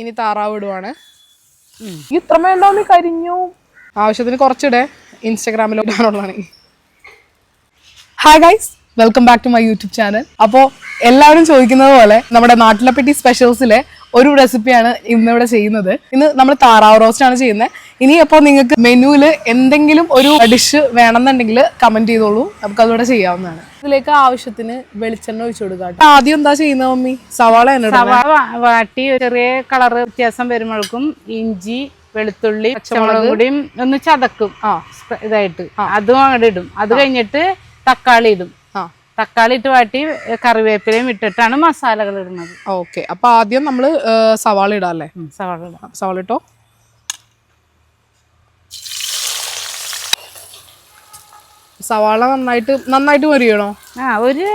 ഇനി താറാവ് ഇടുവാണ്. ഇത്ര വേണ്ടോന്ന് കരിഞ്ഞു. ആവശ്യത്തിന് കുറച്ചിടെ. ഇൻസ്റ്റാഗ്രാമിൽ ഇടാനുള്ളതാണ്. Hi guys welcome back to my YouTube channel അപ്പോൾ എല്ലാവരും ചോദിക്കുന്നത് പോലെ നമ്മുടെ നാട്ടിലെ പറ്റി സ്പെഷ്യൽസിലെ ഒരു റെസിപ്പിയാണ് ഇന്നിവിടെ ചെയ്യുന്നത്. ഇന്ന് നമ്മൾ താറാവ് റോസ്റ്റ് ആണ് ചെയ്യുന്നത്. ഇനി അപ്പോൾ നിങ്ങൾക്ക് മെനുവിൽ എന്തെങ്കിലും ഒരു ഡിഷ് വേണമെന്നുണ്ടെങ്കിൽ കമന്റ് ചെയ്തോളൂ. നമുക്ക് അതിവിടെ ചെയ്യാവുന്നതാണ്. ഇതിലേക്ക് ആവശ്യത്തിന് വെളിച്ചെണ്ണ ഒഴിച്ചു കൊടുക്കാം ആദ്യം എന്താ ചെയ്യുന്നത് മമ്മി? സവാള സവാള വാട്ടി ചെറിയ കളർ വ്യത്യാസം വരുമ്പോഴേക്കും ഇഞ്ചി വെളുത്തുള്ളി പച്ചമുളകും കൂടിയും ഒന്ന് ചതക്കും. ആ ഇതായിട്ട്. അതും അങ്ങോട്ട് ഇടും. അത് കഴിഞ്ഞിട്ട് തക്കാളി ഇടും. തക്കാളി ഇട്ട് വാട്ടി കറിവേപ്പിലയും ഇട്ടിട്ടാണ് മസാലകൾ ഇടുന്നത്. ഓക്കെ അപ്പൊ ആദ്യം നമ്മൾ സവാള ഇടാം അല്ലേ? സവാള ഇടാം. സവാള ഇട്ടോ? സവാള നന്നായിട്ട് നന്നായിട്ട് മരിയണോ? ആ ഒരു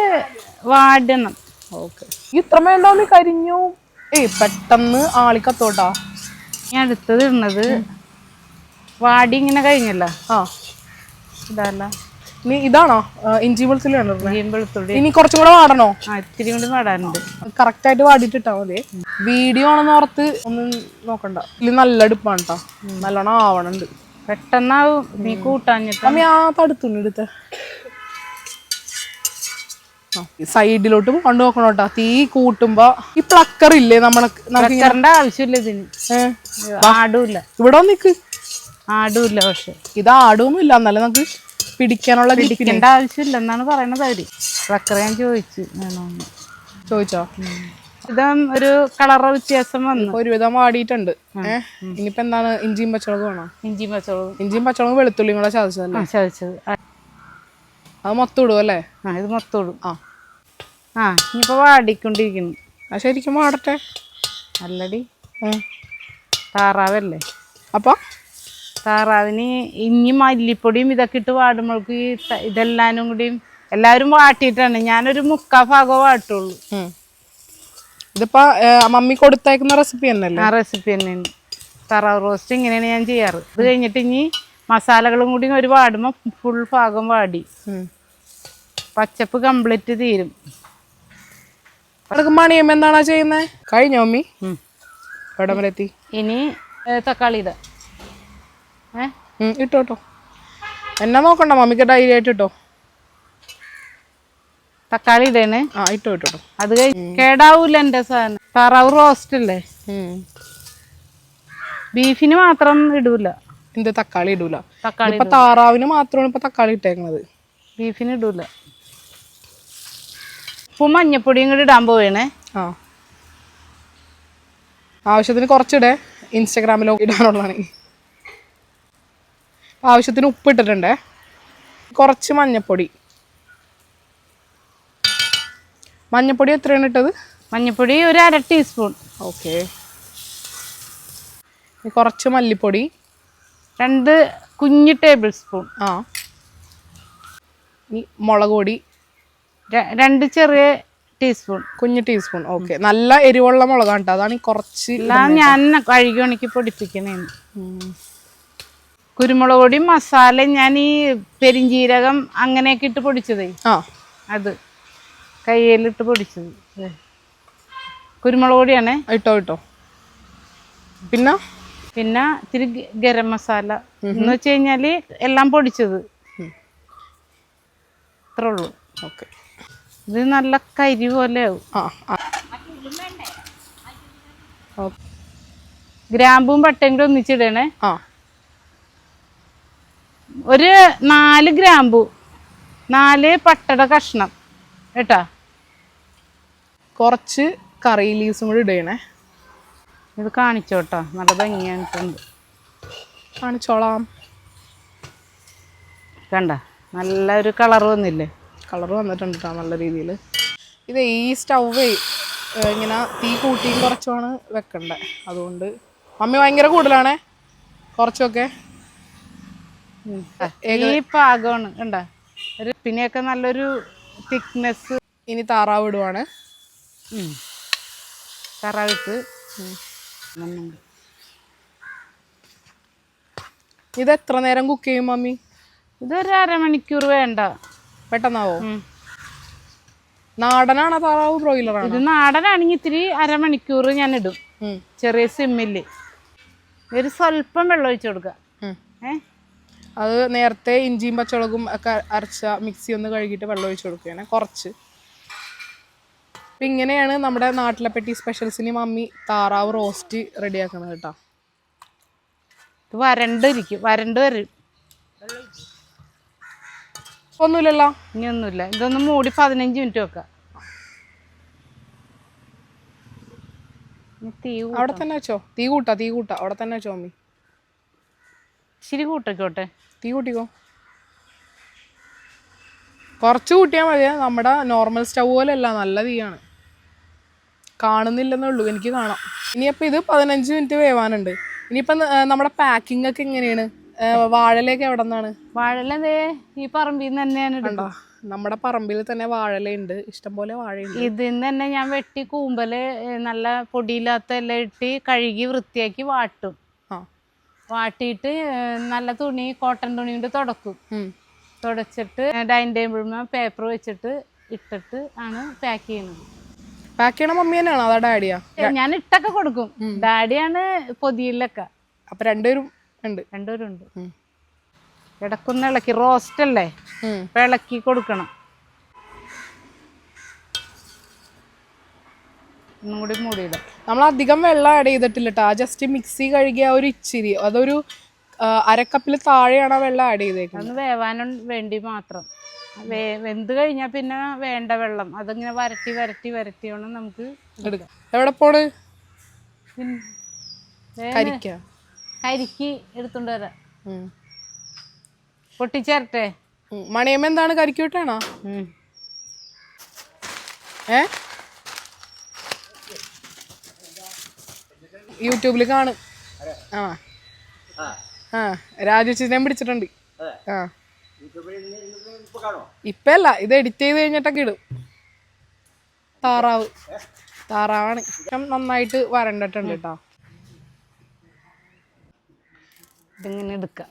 വാടണം. ഓക്കെ ഇത്ര നീ കരിഞ്ഞു. ഏയ് പെട്ടെന്ന് ആളിക്കത്തോട്ടാ ഞാൻ അടുത്തത് ഇടുന്നത് വാടി ഇങ്ങനെ കഴിഞ്ഞല്ലോ? ആ. ഇതല്ല ഇനി ഇതാണോ? ഇഞ്ചി വെളുത്തുള്ളി ഇനി കുറച്ചും കൂടെ വാടണോ? ഇത്തിരി വാടാനുണ്ട്. കറക്റ്റ് ആയിട്ട് വാടിയിട്ടിട്ടാ മതി. വീഡിയോ ആണെന്ന് ഓർത്ത് ഒന്നും നോക്കണ്ട. ഇതിൽ നല്ല അടുപ്പാണ് കേട്ടോ നല്ലോണം ആവണുണ്ട്. പെട്ടെന്നാവും. നീ കൂട്ടാഞ്ഞിട്ട്. അമ്മ ആ തടുത്തുണ്ട് എടുത്ത. സൈഡിലോട്ട് കൊണ്ടു നോക്കണം കേട്ടോ തീ കൂട്ടുമ്പോ ഈ പ്ലക്കർ ഇല്ലേ നമ്മളെ നമുക്ക് ചക്കറിന്റെ ആവശ്യമില്ല ഇതിന്. ആടൂല്ല. ഇവിടെ നിക്ക്. ആടൂല്ല പക്ഷെ. ഇത് ആടൊന്നും ഇല്ല എന്നാലും നമുക്ക് പിടിക്കാനുള്ള പിടിക്കേണ്ട ആവശ്യമില്ല എന്നാണ് പറയണത് അവർ. ചക്കര ഞാൻ ചോദിച്ചു. ചോദിച്ചോ? ഇതും ഒരു കളറ് വ്യത്യാസം വന്നു. ഒരുവിധം വാടിയിട്ടുണ്ട്. ഇനിയിപ്പോ എന്താണ്? ഇഞ്ചിയും പച്ചമുളകും വേണോ? ഇഞ്ചിയും പച്ചമുളകും. ഇഞ്ചിയും പച്ചമുളകും വെളുത്തുള്ളിയും കൂടെ ചതച്ചതല്ലേ? ചതച്ചത്. അത് മൊത്തം ഇടും അല്ലേ? ആ ഇത് മൊത്തം ഇടും. ആ. ആ ഇനിയിപ്പോ വാടിക്കൊണ്ടിരിക്കുന്നു. ആ ശരിക്കും വാടട്ടെ. അല്ലടി. താറാവല്ലേ? അപ്പൊ? താറാവിന് ഇനി മല്ലിപ്പൊടിയും ഇതൊക്കെ ഇട്ട് വാടുമ്പോൾക്ക് ഈ ഇതെല്ലാനും കൂടിയും എല്ലാവരും വാട്ടിയിട്ടാണ്. ഞാനൊരു മുക്കാ ഭാഗം വാട്ടുള്ളൂ. ഇതിപ്പോ മമ്മി കൊടുത്തേക്കുന്ന റെസിപ്പി തന്നെയല്ലേ? ആ റെസിപ്പി തന്നെയാണ്. താറാവ് റോസ്റ്റ് ഇങ്ങനെയാണ് ഞാൻ ചെയ്യാറ്. ഇത് കഴിഞ്ഞിട്ട് ഇനി മസാലകളും കൂടി ഒരു വാടുമ്പോൾ ഫുൾ ഭാഗം വാടി. പച്ചപ്പ് കംപ്ലീറ്റ് തീരും. മണിയമ്മ എന്താണാ ചെയ്യുന്നത് കഴിഞ്ഞോ മമ്മി? എവിടെ വരെ എത്തി ഇനി തക്കാളി ഇടാം. ഏ? എന്നെ ഇട്ടോ ഇട്ടോ. എന്നാ നോക്കണ്ട മമ്മിക്ക് ഡൈരി ആയിട്ട് ഇട്ടോ. തക്കാളി ഇടേണ്. ആ ഇട്ടോ ഇട്ടോ അത് കേടാവൂല എന്റെ സാധനം. താറാവ് റോസ്റ്റ് അല്ലേ. ബീഫിന് മാത്രം ഇടൂല. എന്ത് തക്കാളി ഇടൂല? തക്കാളി ഇപ്പൊ താറാവിന് മാത്രമാണ് ഇപ്പൊ തക്കാളി ഇട്ടേക്കണത്. ബീഫിന് ഇടൂല. ഉപ്പും മഞ്ഞപ്പൊടിയും കൂടി ഇടാൻ പോവേണേ. ആ. ആവശ്യത്തിന് കുറച്ചിടെ. ഇൻസ്റ്റാഗ്രാമിലോ ഇടാനുള്ളതാണ്. ആവശ്യത്തിന് ഉപ്പ് ഇട്ടിട്ടുണ്ടേ കുറച്ച് മഞ്ഞപ്പൊടി. മഞ്ഞപ്പൊടി എത്രയാണ് ഇട്ടത്? മഞ്ഞപ്പൊടി ഒരു അര ടീസ്പൂൺ. ഓക്കെ. കുറച്ച് മല്ലിപ്പൊടി. രണ്ട് കുഞ്ഞ് ടേബിൾ സ്പൂൺ. ആ. ഈ മുളക് പൊടി. രണ്ട് ചെറിയ ടീസ്പൂൺ. കുഞ്ഞ് ടീസ്പൂൺ. ഓക്കെ. നല്ല എരിവുള്ള മുളകാണ് കേട്ടോ അതാണ് കുറച്ച് ഞാൻ കഴുകി ഉണക്കി പൊടിപ്പിക്കണേന്ന് കുരുമുളക് പൊടിയും മസാല ഞാൻ ഈ പെരിഞ്ചീരകം അങ്ങനെയൊക്കെ ഇട്ട് പൊടിച്ചതേ. അത് കയ്യിലിട്ട് പൊടിച്ചത്. കുരുമുളക് പൊടിയാണേ ഇട്ടോ ഇട്ടോ. പിന്നെ? പിന്നെ ഇത്തിരി ഗരം മസാല എന്ന് വെച്ച് കഴിഞ്ഞാൽ എല്ലാം പൊടിച്ചത്. അത്രേ ഉള്ളൂ ഓക്കെ. ഇത് നല്ല കരി പോലെ ഗ്രാമ്പും പട്ടയും കൂടെ ഒന്നിച്ചിടണേ. ആ. ഒരു നാല് ഗ്രാമ്പു നാല് പട്ടയുടെ കഷ്ണം കേട്ടാ? കുറച്ച് കറി ലീവ്സും കൂടി ഇടണേ. ഇത് കാണിച്ചോട്ടോ നല്ല ഭംഗിയായിട്ടുണ്ട്. കാണിച്ചോളാം. കണ്ട നല്ലൊരു കളർ വന്നില്ലേ? കളർ വന്നിട്ടുണ്ട് കേട്ടോ നല്ല രീതിയിൽ ഇത് ഈ സ്റ്റൗവേ ഇങ്ങനെ തീ കൂട്ടിയും കുറച്ചുമാണ് വെക്കണ്ടേ. അതുകൊണ്ട് മമ്മി ഭയങ്കര കൂടുതലാണേ. കുറച്ചൊക്കെ. ഈ പാകമാണ് കണ്ട? ഒരു പിന്നെയൊക്കെ നല്ലൊരു തിക്നെസ് ഇനി താറാവ് ഇടുവാണ്. കറാവിട്ട് ഇത് എത്ര നേരം കുക്ക് ചെയ്യും മമ്മി? ഇതൊരു അരമണിക്കൂർ വേണ്ട. പെട്ടെന്നാവോ? നാടനാണ് താറാവ് ബ്രോയിലറാണ് ഇത് നാടനാണെങ്കിൽ ഇത്തിരി അരമണിക്കൂർ ഞാൻ ഇടും. ചെറിയ സിമ്മിൽ. ഒരു സ്വല്പം വെള്ളം ഒഴിച്ചു കൊടുക്കുക. ഉം. അത് നേരത്തെ ഇഞ്ചിയും പച്ചമുളകും ഒക്കെ അരച്ച മിക്സി ഒന്ന് കഴുകിയിട്ട് വെള്ളം ഒഴിച്ച് കൊടുക്കുകയാണ് കുറച്ച്. അപ്പം ഇങ്ങനെയാണ് നമ്മുടെ നാട്ടിലെ പെട്ടി സ്പെഷ്യൽസിന് മമ്മി താറാവ് റോസ്റ്റ് റെഡിയാക്കുന്നത് കേട്ടോ. ഇത് വരണ്ടിരിക്കും വരണ്ട് വരും. ഒന്നുമില്ലല്ലോ? ഇനി ഒന്നുമില്ല. ഇതൊന്ന് മൂടി പതിനഞ്ച് മിനിറ്റ് വെക്കാം. അവിടെ തന്നെ വെച്ചോ? തീ കൂട്ടാ തീ കൂട്ടാ. അവിടെ തന്നെ വെച്ചോ മമ്മി? ഇച്ചിരി കൂട്ടിക്കോട്ടെ. തീ കൂട്ടിക്കോ. കുറച്ച് കൂട്ടിയാൽ മതി. നമ്മുടെ നോർമൽ സ്റ്റൗ പോലെയല്ല നല്ല തീയാണ്. കാണുന്നില്ലെന്നേ ഉള്ളൂ എനിക്ക് കാണാം. ഇനിയിപ്പോൾ ഇത് പതിനഞ്ച് മിനിറ്റ് വേവാനുണ്ട്. ഇനിയിപ്പം നമ്മുടെ പാക്കിംഗ് ഒക്കെ എങ്ങനെയാണ്? വാഴലയൊക്കെ എവിടെ നിന്നാണ്? വാഴല ഈ പറമ്പിൽ നിന്ന് തന്നെയാണ് കണ്ടോ? നമ്മുടെ പറമ്പിൽ തന്നെ വാഴലയുണ്ട് ഇഷ്ടംപോലെ വാഴയുണ്ട്. ഇതിൽ നിന്ന് തന്നെ ഞാൻ വെട്ടി കൂമ്പൽ നല്ല പൊടിയില്ലാത്ത എല്ലാം ഇട്ട് കഴുകി വൃത്തിയാക്കി വാട്ടും. വാട്ടിയിട്ട് നല്ല തുണി കോട്ടൺ തുണി കൊണ്ട് തുടക്കും തുടച്ചിട്ട് ഡൈനിങ് ടേബിളിൽ പേപ്പർ വെച്ചിട്ട് ഇട്ടിട്ട് ആണ് പാക്ക് ചെയ്യുന്നത്. പാക്ക് ചെയ്യണ മമ്മി തന്നെയാണോ അതാ ഡാഡിയാ ഞാൻ ഇട്ടൊക്കെ കൊടുക്കും. ഡാഡിയാണ് പൊതിയിലൊക്കെ. അപ്പൊ രണ്ടുപേരും ഉണ്ട്. രണ്ടുപേരും ഉണ്ട്. ഇടക്കുന്ന ഇളക്കി റോസ്റ്റ് അല്ലേ. ഇളക്കി കൊടുക്കണം. ഒന്നും കൂടി ഇടാം നമ്മൾ അധികം വെള്ളം ആഡ് ചെയ്തിട്ടില്ല കേട്ടോ ആ ജസ്റ്റ് മിക്സി കഴുകിയ ആ ഒരു ഇച്ചിരി അതൊരു അരക്കപ്പിൽ താഴെയാണ് ആ വെള്ളം ആഡ് ചെയ്തേക്കുന്നത്. അന്ന് വേവാനും വേണ്ടി മാത്രം. വേ വെന്ത് കഴിഞ്ഞാൽ പിന്നെ വേണ്ട വെള്ളം. അതിങ്ങനെ വരട്ടി വരട്ടി വരട്ടിയാണ് നമുക്ക് എടുക്കാം. എവിടെ പോണ്? കരിക്ക. കരിക്ക് എടുത്തോണ്ട് വരാം. പൊട്ടിച്ചേരട്ടെ. മണിയമ്മ എന്താണ് കരിക്കൂട്ടാണോ. ഏ? യൂട്യൂബിൽ കാണും. ആ. ആ. രാജുച്ചിനെ പിടിച്ചിട്ടുണ്ട്. ആ. ഇപ്പല്ല ഇത് എഡിറ്റ് ചെയ്ത് കഴിഞ്ഞിട്ടൊക്കെ ഇടും. താറാവ്. താറാവാണ്. നന്നായിട്ട് വരണ്ടിട്ടുണ്ട് കേട്ടോ ഇതിങ്ങനെ എടുക്കാം.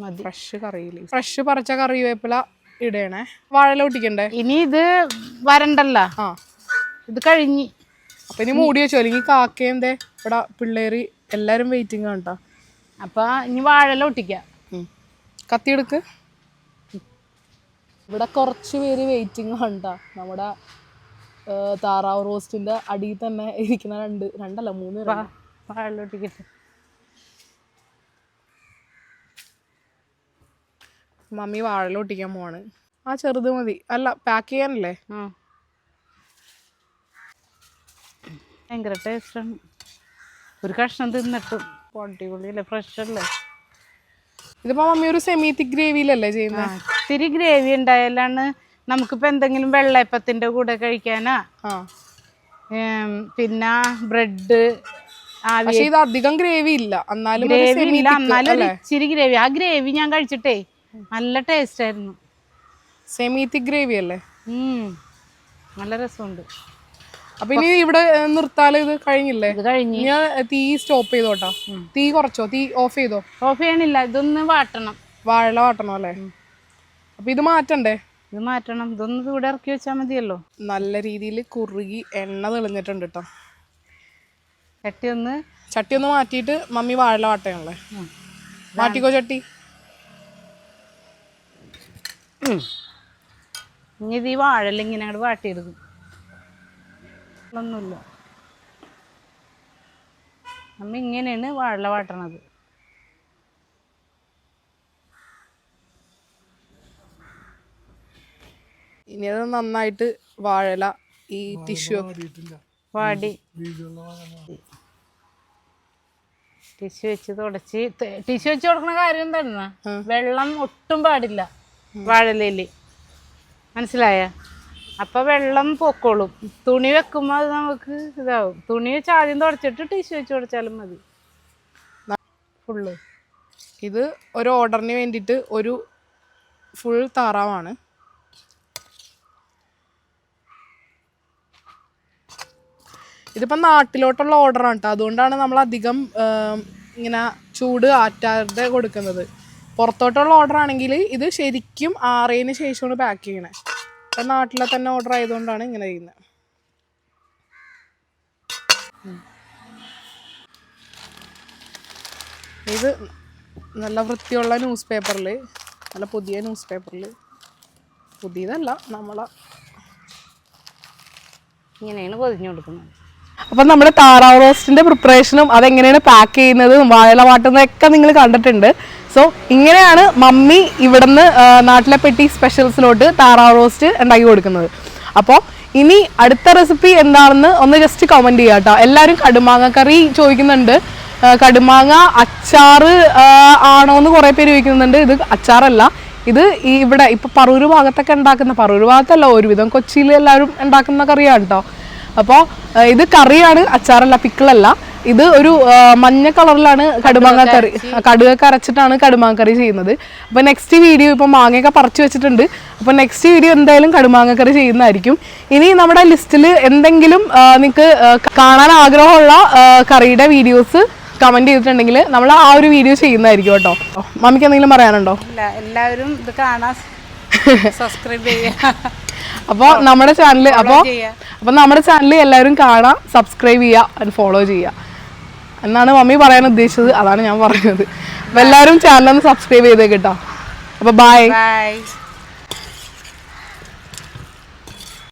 മതി. ഫ്രഷ് കറിയില്ല ഫ്രഷ് പറിച്ച കറിവേപ്പില ഇടണേ. വാഴല ഒട്ടിക്കണ്ടേ? ഇനി ഇത് വരണ്ടല്ല. ആ. ഇത് കഴിഞ്ഞ്. അപ്പൊ ഇനി മൂടി വെച്ചോ. അല്ലെങ്കിൽ കാക്കയും ദേ ഇവിടെ പിള്ളേര് എല്ലാരും വെയിറ്റിംഗ് ആണ് കേട്ടോ അപ്പൊ ഇനി വാഴല ഒട്ടിക്ക. കത്തിയെടുക്ക് കത്തി എടുക്ക്. ഇവിടെ കുറച്ച് പേര് വെയിറ്റിംഗ് ആണ് കേട്ടോ നമ്മുടെ താറാവ് റോസ്റ്റിന്റെ അടിയിൽ തന്നെ ഇരിക്കുന്ന രണ്ട് രണ്ടല്ല മൂന്ന് വാഴല ഒട്ടിക്കട്ടെ മമ്മി വാഴല ഒട്ടിക്കാൻ പോവാണ്. ആ ചെറുത് മതി. അല്ല പാക്ക് ചെയ്യാനല്ലേ ആ ഭയങ്കര ടേസ്റ്റാണ്. ഒരു കഷ്ണം തിന്നിട്ടും അടിപൊളിയല്ലേ ഫ്രഷ് അല്ലേ ഇതിപ്പോ മമ്മി ഒരു സെമി തിക് ഗ്രേവിയിലല്ലേ ചെയ്യുന്നത് ഇത്തിരി ഗ്രേവി ഉണ്ടായാലാണ് നമുക്കിപ്പോ എന്തെങ്കിലും വെള്ളയപ്പത്തിന്റെ കൂടെ കഴിക്കാനാ. പിന്നെ ബ്രെഡ് ഇത് അധികം ഗ്രേവി ഇല്ല. എന്നാലും ഗ്രേവി ഇല്ല എന്നാലും ഇച്ചിരി ഗ്രേവി ആ ഗ്രേവി ഞാൻ കഴിച്ചിട്ടേ നല്ല ടേസ്റ്റ് ആയിരുന്നു. സെമി തിക് ഗ്രേവി അല്ലേ. നല്ല രസമുണ്ട്. അപ്പൊ ഇനി ഇവിടെ നിർത്താലോ? ഇത് കഴിഞ്ഞില്ലേ? ഇത് കഴിഞ്ഞ്. ഞാൻ തീ സ്റ്റോപ്പ് ചെയ്തോട്ടാ. തീ കുറച്ചോ? തീ ഓഫ് ചെയ്തോ? ഓഫ് ചെയ്യണില്ല. ഇതൊന്ന് വാട്ടണം. വാഴ വാട്ടണം അല്ലേ? അപ്പൊ ഇത് മാറ്റണ്ടേ? ഇത് മാറ്റണം. ഇതൊന്ന് ഇവിടെ ഇറക്കി വെച്ചാൽ മതിയല്ലോ. നല്ല രീതിയിൽ കുറുകി എണ്ണ തെളിഞ്ഞിട്ടുണ്ട് കേട്ടോ ചട്ടി ഒന്ന് ചട്ടി ഒന്ന് മാറ്റിയിട്ട് മമ്മി വാഴ വാട്ടയാണല്ലേ? മാറ്റിക്കോ ചട്ടി? ഇനി ഇത് ഈ വാഴല്ല ഇങ്ങനെ അങ്ങോട്ട് വാട്ടിയെടുക്കും. ഒന്നുമില്ല. നമ്മ ഇങ്ങനെയാണ് വാഴ വാട്ടണത്. ഇനി അത് നന്നായിട്ട് വാഴല ഈ ടിഷ്യൂ വാടി. ടിഷ്യൂ വെച്ച് തുടച്ച് ടിഷ്യൂ വെച്ച് കൊടുക്കണ കാര്യം എന്താണെന്നാ? വെള്ളം ഒട്ടും പാടില്ല. വാഴലയിൽ. മനസ്സിലായ? അപ്പൊ വെള്ളം പൊക്കോളും. തുണി വെക്കുമ്പോ അത് നമുക്ക് ഇതാവും. തുണി വെച്ച് ആദ്യം തുടച്ചിട്ട് ടിഷ്യൂ വെച്ച് തുടച്ചാലും മതി. ഫുള്ള്. ഇത് ഒരു ഓർഡറിന് വേണ്ടിയിട്ട് ഒരു ഫുൾ താറാവാണ്. ഇതിപ്പം നാട്ടിലോട്ടുള്ള ഓർഡറാണ് കേട്ടോ അതുകൊണ്ടാണ് നമ്മൾ അധികം ഇങ്ങനെ ചൂട് ആറ്റാതെ കൊടുക്കുന്നത്. പുറത്തോട്ടുള്ള ഓർഡർ ആണെങ്കിൽ ഇത് ശരിക്കും ആറിയതിന് ശേഷമാണ് പാക്ക് ചെയ്യണേ. ഇപ്പം നാട്ടിലെ തന്നെ ഓർഡർ ആയതുകൊണ്ടാണ് ഇങ്ങനെ ചെയ്യുന്നത് ഇത് നല്ല വൃത്തിയുള്ള ന്യൂസ് പേപ്പറിൽ നല്ല പുതിയ ന്യൂസ് പേപ്പറിൽ പുതിയതല്ല നമ്മളെ ഇങ്ങനെയാണ് പൊതിഞ്ഞു കൊടുക്കുന്നത് അപ്പം നമ്മൾ താറാവ് റോസ്റ്റിന്റെ പ്രിപ്പറേഷനും അതെങ്ങനെയാണ് പാക്ക് ചെയ്യുന്നത് വാഴ വാട്ടുന്നതൊക്കെ നിങ്ങൾ കണ്ടിട്ടുണ്ട്. സോ ഇങ്ങനെയാണ് മമ്മി ഇവിടുന്ന് നാട്ടിലെ പെട്ടി സ്പെഷ്യൽസിലോട്ട് താറാവ് റോസ്റ്റ് ഉണ്ടാക്കി കൊടുക്കുന്നത്. അപ്പോൾ ഇനി അടുത്ത റെസിപ്പി എന്താണെന്ന് ഒന്ന് ജസ്റ്റ് കമന്റ് ചെയ്യാം കേട്ടോ എല്ലാവരും കടുമാങ്ങ കറി ചോദിക്കുന്നുണ്ട്. കടുമാങ്ങ അച്ചാറ് ആണോ എന്ന് കുറേ പേര് ചോദിക്കുന്നുണ്ട്. ഇത് അച്ചാറല്ല. ഇത് ഈ ഇവിടെ ഇപ്പോൾ പറൂർ ഭാഗത്തൊക്കെ ഉണ്ടാക്കുന്ന പറൂർ ഭാഗത്തല്ല ഒരുവിധം കൊച്ചിയിൽ എല്ലാവരും ഉണ്ടാക്കുന്ന കറിയാണ് കേട്ടോ അപ്പോൾ ഇത് കറിയാണ് അച്ചാറല്ല പിക്കിളല്ല. ഇത് ഒരു മഞ്ഞ കളറിലാണ് കടുമാങ്ങ കറി. കടുകൊക്കെ അരച്ചിട്ടാണ് കടുമാങ്ങ കറി ചെയ്യുന്നത്. അപ്പോൾ നെക്സ്റ്റ് വീഡിയോ ഇപ്പൊ മാങ്ങയൊക്കെ പറിച്ചു വെച്ചിട്ടുണ്ട്. അപ്പോൾ നെക്സ്റ്റ് വീഡിയോ എന്തായാലും കടുമാങ്ങ കറി ചെയ്യുന്നതായിരിക്കും. ഇനി നമ്മുടെ ലിസ്റ്റിൽ എന്തെങ്കിലും നിങ്ങൾക്ക് കാണാൻ ആഗ്രഹമുള്ള കറിയുടെ വീഡിയോസ് കമന്റ് ചെയ്തിട്ടുണ്ടെങ്കിൽ നമ്മൾ ആ ഒരു വീഡിയോ ചെയ്യുന്നതായിരിക്കും കേട്ടോ. മമ്മിക്ക് എന്തെങ്കിലും പറയാനുണ്ടോ? എല്ലാവരും ഇത് കാണാൻ സബ്സ്ക്രൈബ് ചെയ്യുക അപ്പോൾ നമ്മുടെ ചാനൽ അപ്പോൾ. അപ്പോൾ നമ്മുടെ ചാനൽ എല്ലാവരും കാണാം സബ്സ്ക്രൈബ് ചെയ്യുക ആൻഡ് ഫോളോ ചെയ്യുക എന്നാണ് മമ്മി പറയാൻ ഉദ്ദേശിച്ചത്. അതാണ് ഞാൻ പറയുന്നത്. അപ്പോൾ ചാനൽ ഒന്ന് സബ്സ്ക്രൈബ് ചെയ്തേ കേട്ടോ അപ്പോൾ ബൈ ബൈ